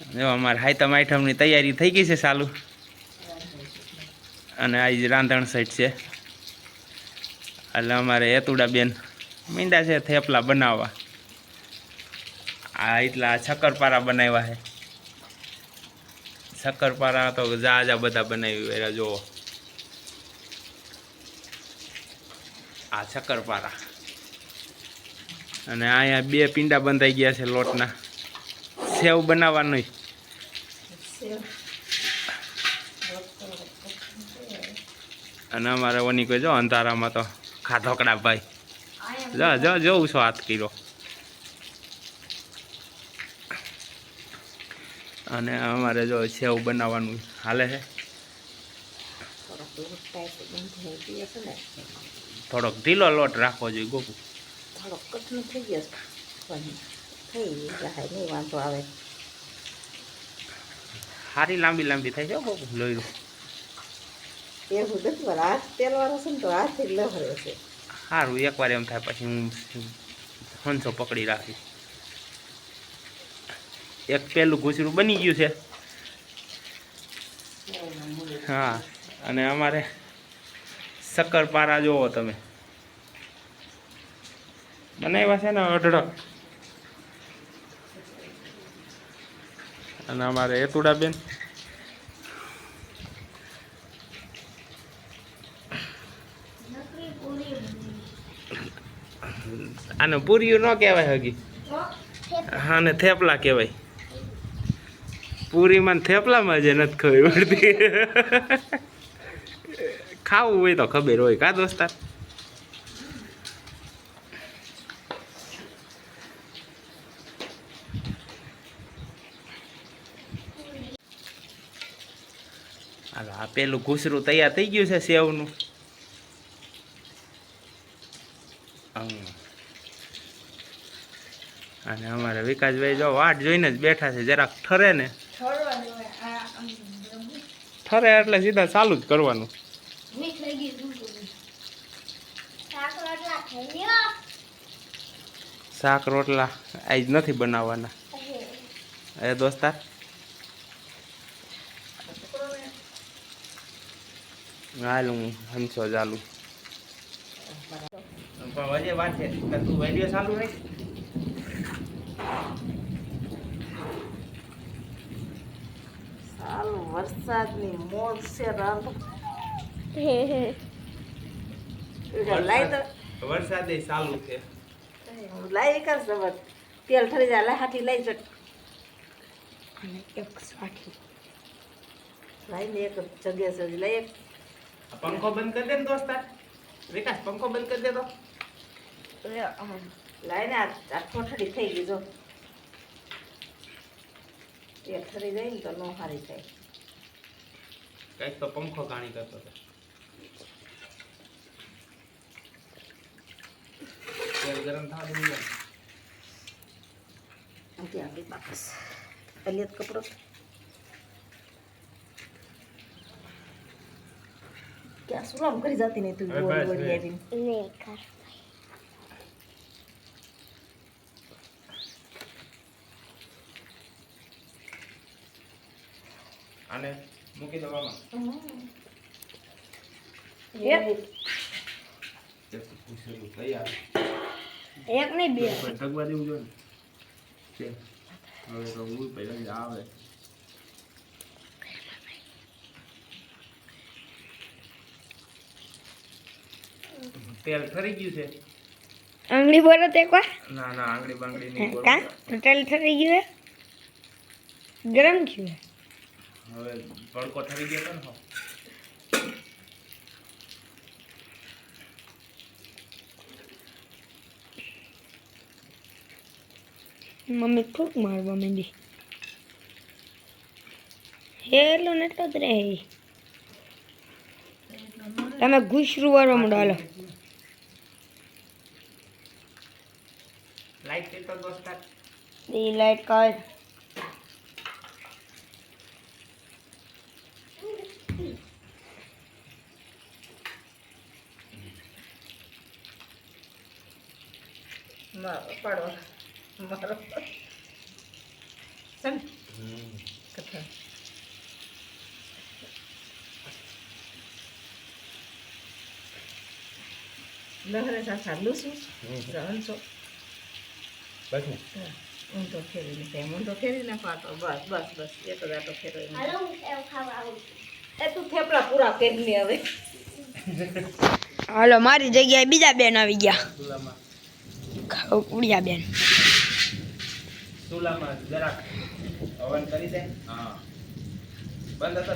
જો અમારે હાઈતમ આઈટમની તૈયારી થઈ ગઈ છે ચાલુ. અને આજ રાંધણ સાઈડ છે. એટલે અમારે એતુડા બેન મીંડા છે થેપલા બનાવવા. આ એટલા શક્કરપારા બનાવ્યા છે. શક્કરપારા તો જા બધા બનાવી એરા જુઓ. આ શક્કરપારા. અને અહીંયા બે પીંડા બંધાઈ ગયા છે લોટના. સેવ બનાવવાનું. અને અમારે ઓની કોઈ જો અંધારામાં તો ખાધોકડા ભાઈ. જો જો જોઉં છો હાથ કીરો અને અમારે જો સેવ બનાવવાનું હાલે છે. થોડોક ઢીલો લોટ રાખવો જોઈએ, ગોપુ. થોડોક કઠણ થઈ ગયો થઈ જાય નહીં વાંધો આવે સારી લાંબી લાંબી થાય છે લોહીરું એવું નથી પણ હાથ તેલવાળો છે ને તો હાથ જ લહરે છે. સારું એકવાર એમ થાય પછી હું હંસો પકડી રાખીશ. એક પેલું ઘૂસરું બની ગયું છે. હા અને અમારે શક્કરપારા જોવો તમે. બનાવ્યા છે ને અઢળક. અને અમારે એતુડા બેન આને પૂરીયું ન કહેવાય હગી. આને થેપલા કહેવાય. પૂરીમાં ને થેપલામાં જે નથી ખબર પડતી. ખાવું હોય તો ખબર હોય. કા દોસ્તાર? હાલો આ પેલું ઘૂસરું તૈયાર થઈ ગયું છે સેવનું. હમ. અને અમારે વિકાસભાઈ જો વાટ જોઈને જ બેઠા છે જરાક ઠરે ને. ઠરે એટલે સીધા ચાલુ જ કરવાનું. શાક રોટલા આજ નથી બનાવવાના. એ દોસ્તાર? હાલ હું હંસો ચાલુ. વાત છે તું વીડિયો ચાલુ રાખ. સારું વરસાદની મોડ છે રાંધ વરસાદ તો વરસાદે ચાલુ છે. લાઈ કર સબર તેલ ઠરી જાય લાઈ હાથી લઈ જટ. અને એક સાઠી લાઈને એક જગ્યા છે લઈ એક પંખો બંધ કરી દે ને દોસ્તાર વિકાસ પંખો બંધ કરી દે તો. લાઈને આ ઠોઠડી થઈ ગઈ જો. એ ઠરી જાય ને તો નો હારી થાય કંઈક તો પંખો કાણી કરતો હતો. ગરમ થવા દે અત્યારે બાકસ અલિયત કપડો ક્યાં સુલામ કરી જતી નહીં તું બોલી હવે. આવીને આને મૂકી દો મામા એક પૂછેલું તૈયાર એક નહીં બે પણ ઢગવા દેવું જોઈએ. હવે તો હું પહેલા આવે તેલ ઠરી ગયું છે. આંગળી બોલો તે કો ના ના આંગળી બાંગળી નહીં કા? તેલ ઠરી ગયું હે? ગરમ થયું હવે ભડકો ઠરી ગયો ને હો. મમ્મી ફૂક મારવા માંડી. હેલો ને એટલો જ રહે તમે ઘૂસરું વાળો મંડો હાલો લાઈટ છે તો દોસ્ત દી લાઈટ કર મારો પાડો. મારો. છે ને કઠણ સાલું છું લૂસું હંસો બસ ને ફેરવી નાખે તો ફેરવી નાખો આ તો બસ બસ બસ. એક જ આટો ફેરવી એ તું થેપલા પૂરા કરી લે હવે. હાલો મારી જગ્યાએ બીજા બેન આવી ગયા. ઉડિયા બેન. ચૂલામાં જરાક હવન કરી દે. હા. બંધ હતો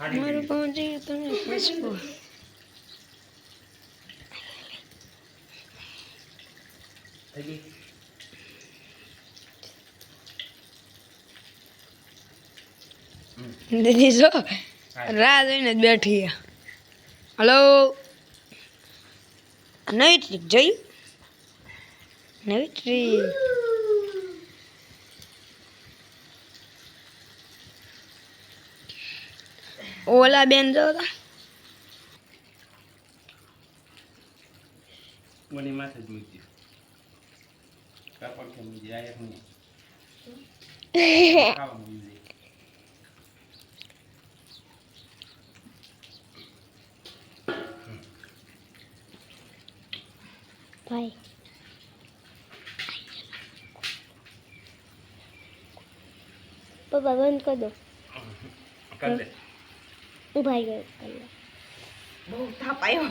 મારું પહોંચી તમે ગઈ દીદી જો રાહ જોઈને જ બેઠી હલો? નવી ટ્રીપ જોઈ? નવી ટ્રીક ઓલા બેન જો મને માથે જ મૂકી કાપડ કે મૂકી આ એક મૂકી ભાઈ પપ્પા બંધ કરી દો કર દે હું ભાઈ ગયો કલ્લો. બહુ થાપ આવ્યો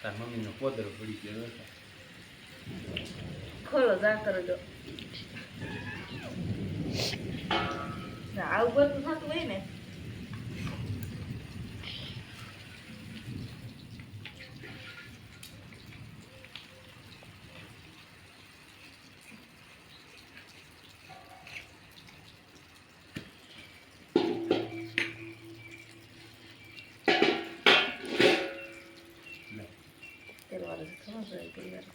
તાર મમ્મીનો પોદરો પડી ગયો હતો. ખોલો જા કરો જો આવું બધું થઈ જશે.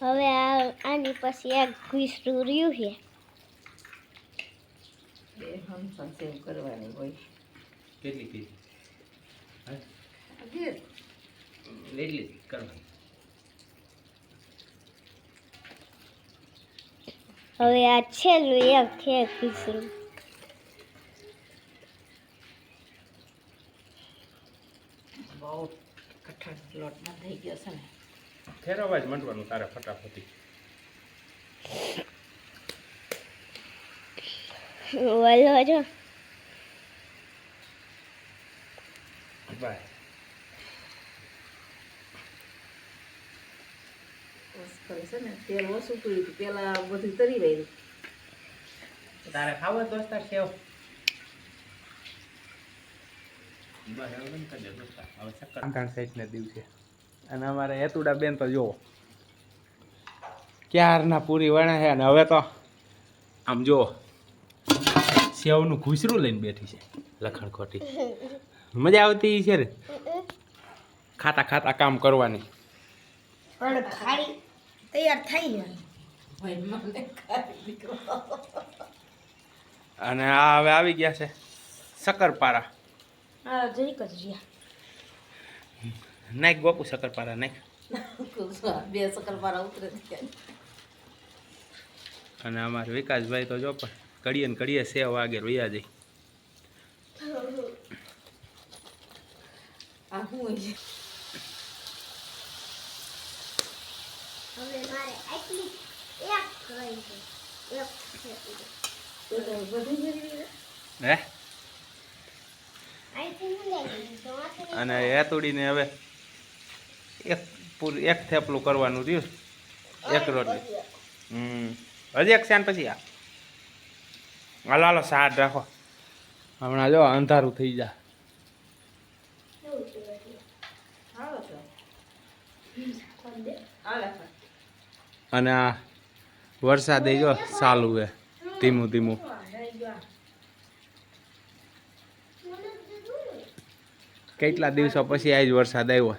હવે આ આની પછી એક ઘૂસરું રહ્યું છે બે હંસા સેવ કરવાની હોય કેટલી કેટલી હા. કરવાની હવે આ છેલ્લું એક છે ખીચડું બહુ કઠણ લોટમાં થઈ ગયો છે ને. ફેરવવા જ મંડવાનું તારે ફટાફટી. વલો જો બાય. કરે છે ને તેલ ઓછું કર્યું હતું પેલા બધું તરી રહ્યું તારે ખાવો દોસ્તાર સેવ દિવસે અને અમારે હેતુડા બેન તો જુઓ ક્યારના પૂરી વણા છે અને હવે તો આમ જુઓ સેવનું ઘૂસરું લઈને બેઠી છે લખણ ખોટી. મજા આવતી છે ને? ખાતા ખાતા કામ કરવાની. પણ તૈયાર થઈ અને આ હવે આવી ગયા છે શક્કરપારા નાખ બાપુ શક્કરપારા નાખ. બે શકરપારા ઉતરે અને અમારે વિકાસભાઈ તો જો પણ કડીએ ને કડીએ સેવ વાગે રોયા જઈ આ હું હવે મારે આટલી એક કરી છે. એક છે તો બધી લે. હે? અને એ લઈ ગઈ તો આથી અને હેતુડીને હવે એક પૂરું એક થેપલું કરવાનું રહ્યું. એક રોટલી. હમ. હજી એક શાન પછી આ. હાલો હાલો સાડ રાખો. હમણાં જો અંધારું થઈ જા. હાલે અને આ વરસાદ જો ચાલુ હે ધીમું ધીમું. કેટલા દિવસો પછી આજ વરસાદ આવ્યો?